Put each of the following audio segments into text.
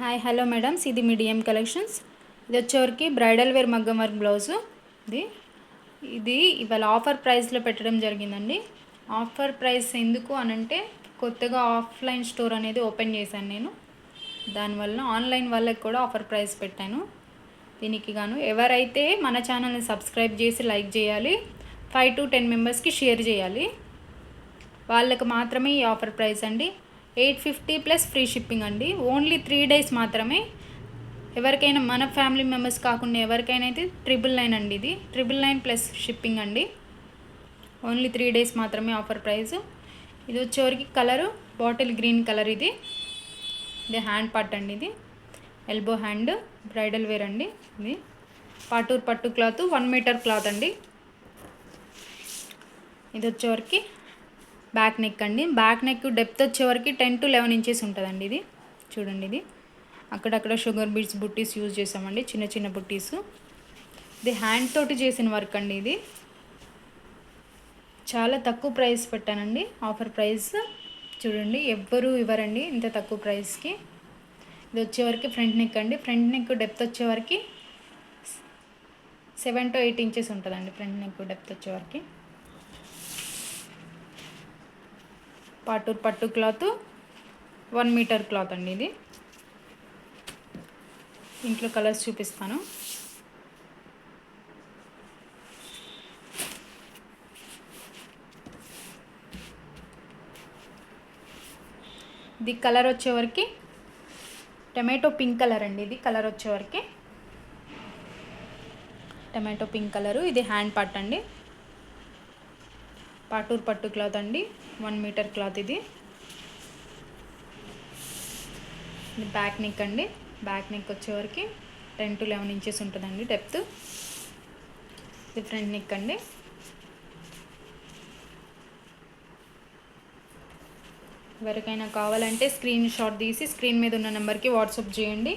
Hi hello madams. ఇది medium collections. ఇది వచ్చేవరకు బ్రైడల్ వేర్ మగ్గం వర్క్ బ్లౌజు. ఇది ఇది ఇవాళ ఆఫర్ ప్రైస్లో పెట్టడం జరిగిందండి. ఆఫర్ ప్రైస్ ఎందుకు అనంటే కొత్తగా ఆఫ్లైన్ స్టోర్ అనేది ఓపెన్ చేశాను నేను. దానివల్ల ఆన్లైన్ వాళ్ళకి కూడా ఆఫర్ ప్రైస్ పెట్టాను. దీనికి గాను ఎవరైతే మన ఛానల్ని సబ్స్క్రైబ్ చేసి లైక్ చేయాలి ఫైవ్ టు టెన్ మెంబర్స్కి షేర్ చేయాలి వాళ్ళకు మాత్రమే ఈ ఆఫర్ ప్రైస్ అండి. Eight fifty plus free shipping అండి. ఓన్లీ త్రీ డేస్ మాత్రమే. ఎవరికైనా మన ఫ్యామిలీ మెంబర్స్ కాకుండా ఎవరికైనా అయితే ట్రిపుల్ నైన్ అండి ఇది. ట్రిపుల్ నైన్ ప్లస్ షిప్పింగ్ అండి. ఓన్లీ త్రీ డేస్ మాత్రమే ఆఫర్ ప్రైస్. ఇది వచ్చేవరకు కలరు బాటిల్ గ్రీన్ కలర్ ఇది. ఇది హ్యాండ్ పార్ట్ అండి ఇది. ఎల్బో హ్యాండ్ బ్రైడల్ వేర్ అండి ఇది. పాటూర్ పట్టు క్లాత్ వన్ మీటర్ క్లాత్ అండి. ఇది వచ్చేవరకు బ్యాక్ నెక్ అండి. బ్యాక్ నెక్ డెప్త్ వచ్చేవరకు టెన్ టు లెవెన్ ఇంచెస్ ఉంటుందండి ఇది. చూడండి ఇది. అక్కడక్కడ షుగర్ బీడ్స్ బుట్టీస్ యూజ్ చేసామండి చిన్న చిన్న బుట్టీస్. ఇది హ్యాండ్ తోటి చేసిన వర్క్ అండి ఇది. చాలా తక్కువ ప్రైస్ పెట్టానండి. Offer price. చూడండి ఎవ్వరూ ఇవ్వరండి ఇంత తక్కువ ప్రైస్కి ఇది వచ్చేవరకు ఫ్రంట్ నెక్ అండి. ఫ్రంట్ నెక్ డెప్త్ వచ్చేవరకు సెవెన్ టు ఎయిట్ ఇంచెస్ ఉంటుందండి. ఫ్రంట్ నెక్ డెప్త్ వచ్చేవరకు పాటూర్ పట్టు క్లాత్ వన్ మీటర్ క్లాత్ అండి ఇది. ఇంట్లో కలర్స్ చూపిస్తాను. ఇది కలర్ వచ్చేవరకు టమాటో పింక్ కలర్ అండి ఇది కలర్ వచ్చేవరకు. టమాటో పింక్ కలరు ఇది హ్యాండ్ పార్ట్ అండి. పాటూర్ పట్టు క్లాత్ అండి. వన్ మీటర్ క్లాత్ ఇది. బ్యాక్ నెక్ అండి. బ్యాక్ నెక్ వచ్చేవరకు టెన్ టు లెవెన్ ఇంచెస్ ఉంటుందండి డెప్త్. ఇది ఫ్రంట్ నెక్ అండి. ఎవరికైనా కావాలంటే స్క్రీన్ షాట్ తీసి స్క్రీన్ మీద ఉన్న నెంబర్కి వాట్సాప్ చేయండి.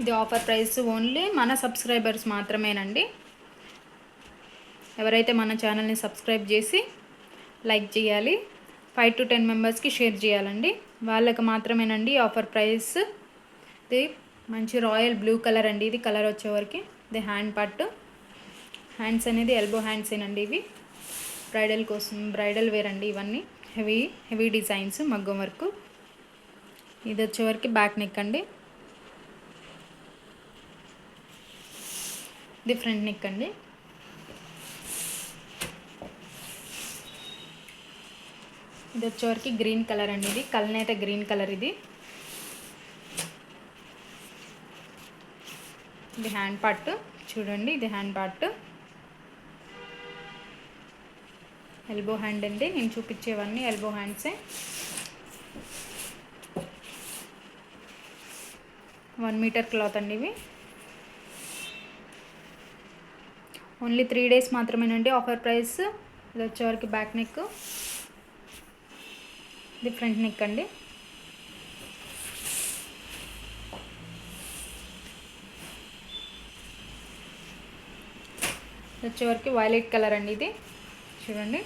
ఇది ఆఫర్ ప్రైస్ ఓన్లీ మన సబ్స్క్రైబర్స్ మాత్రమేనండి. ఎవరైతే మన ఛానల్ని సబ్స్క్రైబ్ చేసి లైక్ చేయాలి ఫైవ్ టు టెన్ మెంబర్స్కి షేర్ చేయాలండి. వాళ్ళకి మాత్రమేనండి ఆఫర్ ప్రైస్. ఇది మంచి రాయల్ బ్లూ కలర్ అండి. ఇది కలర్ వచ్చేవరకు ఇది హ్యాండ్ పార్ట్. హ్యాండ్స్ అనేది ఎల్బో హ్యాండ్స్ ఏనండి ఇవి. బ్రైడల్ కోసం బ్రైడల్ వేర్ అండి ఇవన్నీ. హెవీ హెవీ డిజైన్స్ మగ్గం వర్క్. ఇది వచ్చేవరకు బ్యాక్ నెక్ అండి. ఇది ఫ్రంట్ నెక్ అండి. ఇది వచ్చేవరకు గ్రీన్ కలర్ అండి ఇది. కలనేత గ్రీన్ కలర్ ఇది. ఇది హ్యాండ్ పార్ట్. చూడండి ఇది హ్యాండ్ పార్ట్. ఎల్బో హ్యాండ్ అండి. నేను చూపించేవన్నీ ఎల్బో హ్యాండ్సే వన్ మీటర్ క్లాత్ అండి ఇవి. ఓన్లీ త్రీ డేస్ మాత్రమేనండి. ఆఫర్ ప్రైస్ ఇది వచ్చేవరకు బ్యాక్ నెక్ ఇది ఫ్రంట్ నెక్ అండి. వచ్చేవరకు వైలెట్ కలర్ అండి ఇది. చూడండి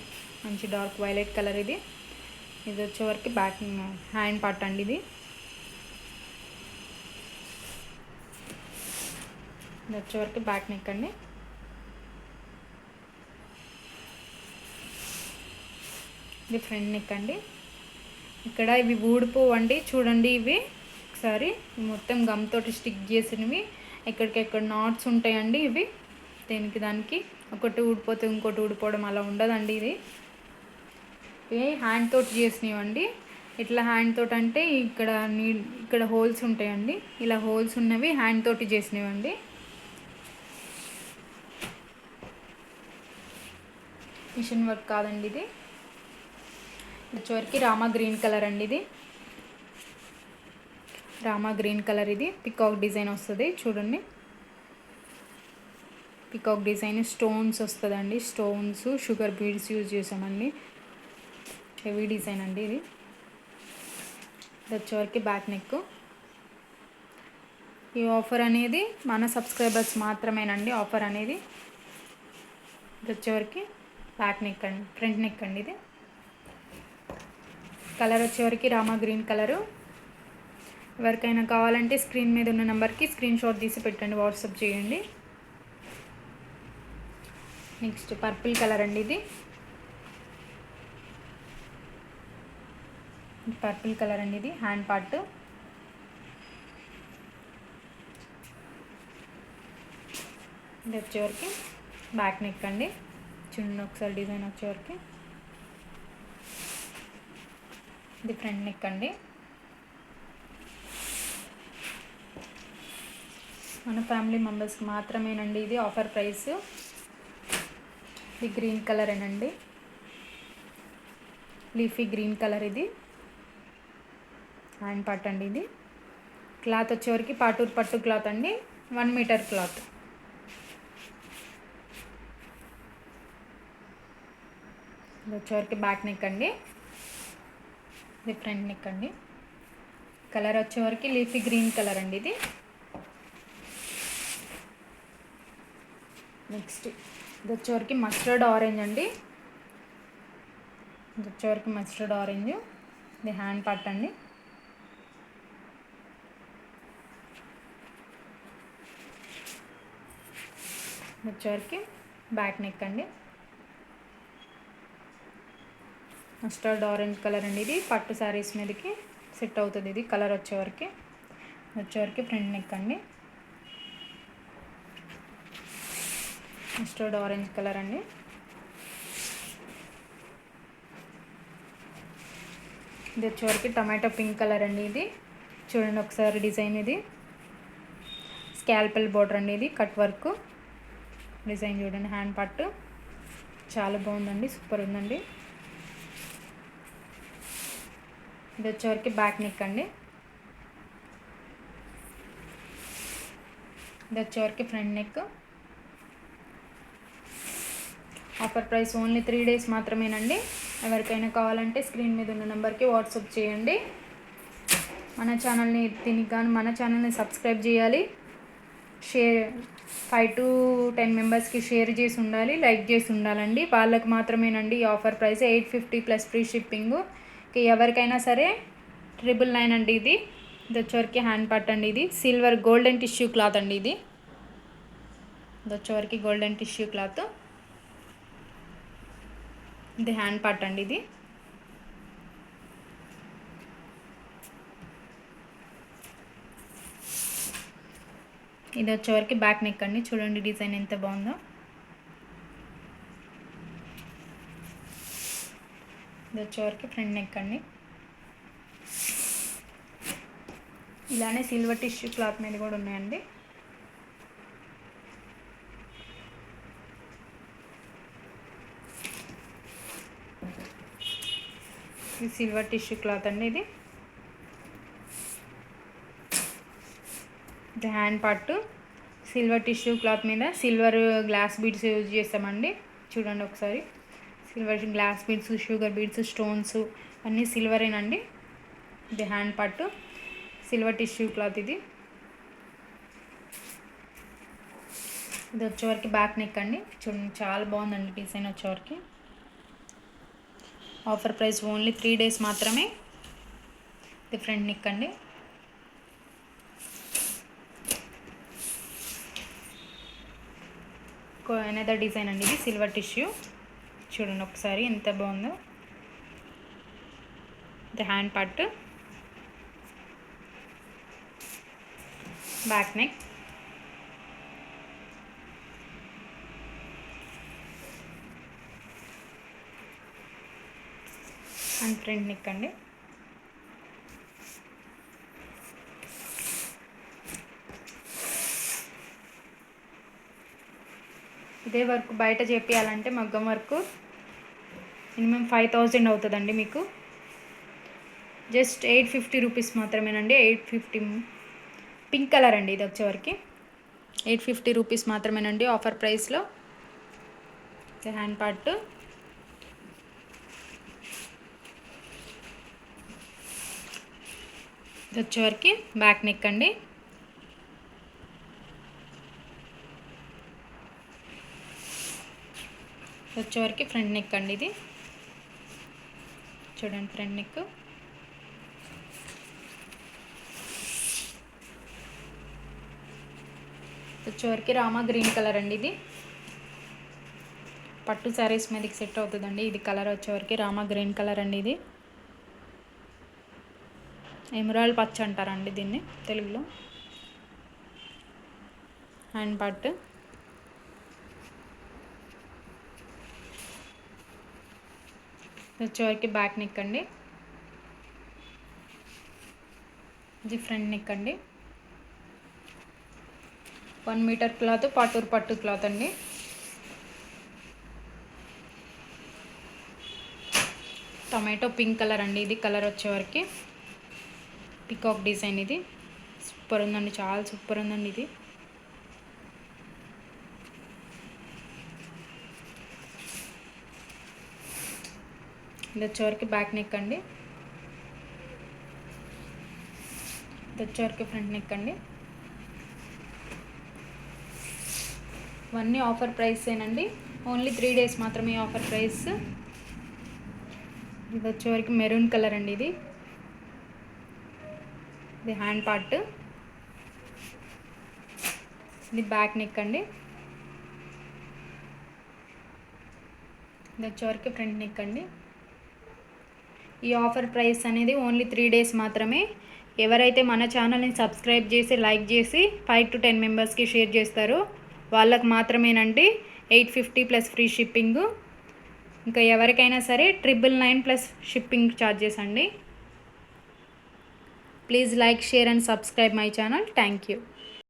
మంచి డార్క్ వైలెట్ కలర్ ఇది. ఇది వచ్చేవరకు బ్యాక్ హ్యాండ్ పార్ట్ అండి ఇది. ఇది వచ్చేవరకు బ్యాక్ నెక్ అండి. ఇది ఫ్రంట్ నెక్ అండి. ఇక్కడ ఇవి ఊడిపోవండి. చూడండి ఇవి. ఒకసారి మొత్తం గమ్తోటి స్టిక్ చేసినవి. ఎక్కడికెక్కడ నాట్స్ ఉంటాయండి ఇవి. దేనికి దానికి. ఒకటి ఊడిపోతే ఇంకోటి ఊడిపోవడం అలా ఉండదండి ఇది. ఇవి హ్యాండ్ తోటి చేసినవండి. ఇట్లా హ్యాండ్ తోటి అంటే ఇక్కడ నీ ఇక్కడ హోల్స్ ఉంటాయండి. ఇలా హోల్స్ ఉన్నవి హ్యాండ్ తోటి చేసినవండి. మిషన్ వర్క్ కాదండి ఇది. వచ్చేవరకు రామా గ్రీన్ కలర్ అండి ఇది. రామా గ్రీన్ కలర్ ఇది. పికాక్ డిజైన్ వస్తుంది చూడండి. పికాక్ డిజైన్ స్టోన్స్ వస్తుందండి. స్టోన్స్ షుగర్ బీడ్స్ యూజ్ చేసామండి. హెవీ డిజైన్ అండి ఇది వచ్చేవరకు బ్యాక్ నెక్. ఈ ఆఫర్ అనేది మన సబ్స్క్రైబర్స్ మాత్రమేనండి ఆఫర్ అనేది. ఇది వచ్చేవరకు బ్యాక్ నెక్ అండి ఫ్రంట్ నెక్ అండి ఇది. కలర్ వచ్చేవరకు రామా గ్రీన్ కలరు. ఎవరికైనా కావాలంటే స్క్రీన్ మీద ఉన్న నెంబర్కి స్క్రీన్ షాట్ తీసి పెట్టండి వాట్సాప్ చేయండి. నెక్స్ట్ పర్పుల్ కలర్ అండి ఇది. పర్పుల్ కలర్ అండి ఇది హ్యాండ్ పార్ట్. ఇది వచ్చేవరకు బ్యాక్ నెక్ అండి. చిన్న ఒకసారి డిజైన్ వచ్చేవరకు ఇది ఫ్రంట్ నెక్ అండి. మన ఫ్యామిలీ మెంబర్స్కి మాత్రమేనండి ఇది ఆఫర్ ప్రైస్ ఇది గ్రీన్ కలర్ అండి లీఫీ గ్రీన్ కలర్ ఇది. హ్యాండ్ పార్ట్ అండి ఇది. క్లాత్ వచ్చేవరకు పాటూరు పట్టు క్లాత్ అండి. వన్ మీటర్ క్లాత్ ఇది వచ్చేవరకు బ్యాక్ నెక్ అండి. ఇది ఫ్రంట్ నెక్ అండి కలర్ వచ్చేవరకు లీఫీ గ్రీన్ కలర్ అండి ఇది. నెక్స్ట్ ఇది వచ్చేవరకు మస్టర్డ్ ఆరెంజ్ అండి. ఇది వచ్చేవరకు మస్టర్డ్ ఆరెంజ్ ఇది హ్యాండ్ పార్ట్ అండి. ఇది వచ్చేవరకు బ్యాక్ నెక్ అండి. మస్టర్డ్ ఆరెంజ్ కలర్ అండి ఇది. పట్టు శారీస్ మీదకి సెట్ అవుతుంది ఇది. కలర్ వచ్చేవరకు వచ్చేవరకు ఫ్రంట్ నెక్ అండి. మస్టర్డ్ ఆరెంజ్ కలర్ అండి. ఇది వచ్చేవరకు టమాటో పింక్ కలర్ అండి ఇది. చూడండి ఒకసారి డిజైన్ ఇది. స్కాల్పెల్ బోర్డర్ అండి ఇది. Cut work. డిజైన్ చూడండి హ్యాండ్ పట్టు. చాలా బాగుందండి. సూపర్ ఉందండి. ఇది వచ్చేవరకు బ్యాక్ నెక్ అండి. ఇది వచ్చేవరకు front neck offer price only three days మాత్రమేనండి. ఎవరికైనా కావాలంటే స్క్రీన్ మీద ఉన్న నెంబర్కి వాట్సాప్ చేయండి. మన ఛానల్ని దీనికి కానీ మన ఛానల్ని సబ్స్క్రైబ్ చేయాలి. షేర్ ఫైవ్ టు టెన్ మెంబర్స్కి షేర్ చేసి ఉండాలి లైక్ చేసి ఉండాలండి. వాళ్ళకి మాత్రమేనండి ఈ offer price eight fifty plus free shipping ఎవరికైనా సరే ట్రిపుల్ నైన్ అండి ఇది. ఇది వచ్చేవరకు హ్యాండ్ పట్ అండి ఇది. సిల్వర్ గోల్డెన్ టిష్యూ క్లాత్ అండి ఇది. ఇది వచ్చేవరకు గోల్డెన్ టిష్యూ క్లాత్. ఇది హ్యాండ్ పట్ అండి ఇది. ఇది వచ్చేవరకు బ్యాక్ నెక్ అండి. చూడండి డిజైన్ ఎంత బాగుందో. ఇది వచ్చేవరకు ఫ్రంట్ నెక్ అండి. ఇలానే సిల్వర్ టిష్యూ క్లాత్ మీద కూడా ఉన్నాయండి. ఇది సిల్వర్ టిష్యూ క్లాత్ అండి ఇది. ఇది hand part. Silver tissue cloth మీద సిల్వర్ గ్లాస్ బీడ్స్ యూజ్ చేస్తామండి. చూడండి ఒకసారి. Silver glass beads sugar beads stones అన్నీ సిల్వరేనండి ఇది హ్యాండ్ పట్టు సిల్వర్ టిష్యూ క్లాత్ ఇది. ఇది వచ్చేవరకు బ్యాక్ నెక్ అండి. చూడండి చాలా బాగుందండి డిజైన్ వచ్చేవరకు. Offer price only three days మాత్రమే. ఇది ఫ్రంట్ నెక్ అండి. ఎనదర్ డిజైన్ అండి ఇది సిల్వర్ టిష్యూ చూడండి ఒకసారి ఎంత బాగుందో. ఇది hand part. Back neck. And front neck అండి. ఇదే వర్క్ బయట చేపియాలంటే మగ్గం వర్క్. మినిమం ఫైవ్ థౌజండ్ అవుతుందండి మీకు. జస్ట్ ఎయిట్ ఫిఫ్టీ రూపీస్ మాత్రమేనండి. ఎయిట్ ఫిఫ్టీ పింక్ కలర్ అండి ఇది వచ్చేవరకు ఎయిట్ ఫిఫ్టీ రూపీస్ మాత్రమేనండి ఆఫర్ ప్రైస్లో. Hand part. ఇది వచ్చేవరకు బ్యాక్ నెక్ అండి. వచ్చేవరకు ఫ్రంట్ నెక్ అండి ఇది. చూడండి ఫ్రంట్ నెక్. వచ్చేవరకు రామా గ్రీన్ కలర్ అండి ఇది. పట్టు శారీస్ మీదకి సెట్ అవుతుందండి. ఇది కలర్ వచ్చేవరకు రామా గ్రీన్ కలర్ అండి ఇది. ఎమరాల్ పచ్చ అంటారండి దీన్ని తెలుగులో. Hand part. వచ్చేవరకు బ్యాక్ నెక్ అండి ఇది ఫ్రంట్ నెక్ అండి వన్ మీటర్ క్లాత్ పట్టూరు పట్టు క్లాత్ అండి. టమాటో పింక్ కలర్ అండి ఇది కలర్ వచ్చేవరకు. పికాక్ డిజైన్ ఇది. సూపర్ ఉందండి చాలా సూపర్ ఉందండి ఇది. ఇది వచ్చేవరకు బ్యాక్ నెక్ అండి. ఇది వచ్చేవరకు ఫ్రంట్ నెక్ అండి. ఇవన్నీ ఆఫర్ ప్రైసేనండి ఓన్లీ త్రీ డేస్ మాత్రమే ఆఫర్ ప్రైస్. ఇది వచ్చేవరకు మెరూన్ కలర్ అండి ఇది. ఇది హ్యాండ్ పార్ట్. ఇది బ్యాక్ నెక్ అండి. ఇది వచ్చేవరకు ఫ్రంట్ నెక్ అండి. ఈ ఆఫర్ ప్రైస్ అనేది ఓన్లీ త్రీ డేస్ మాత్రమే. ఎవరైతే మన ఛానల్ని సబ్స్క్రైబ్ చేసి లైక్ చేసి ఫైవ్ టు టెన్ మెంబర్స్కి షేర్ చేస్తారో వాళ్ళకు మాత్రమేనండి. Eight fifty plus free shipping. ఇంకా ఎవరికైనా సరే triple nine plus shipping charges అండి. Please like share and subscribe my channel. Thank you.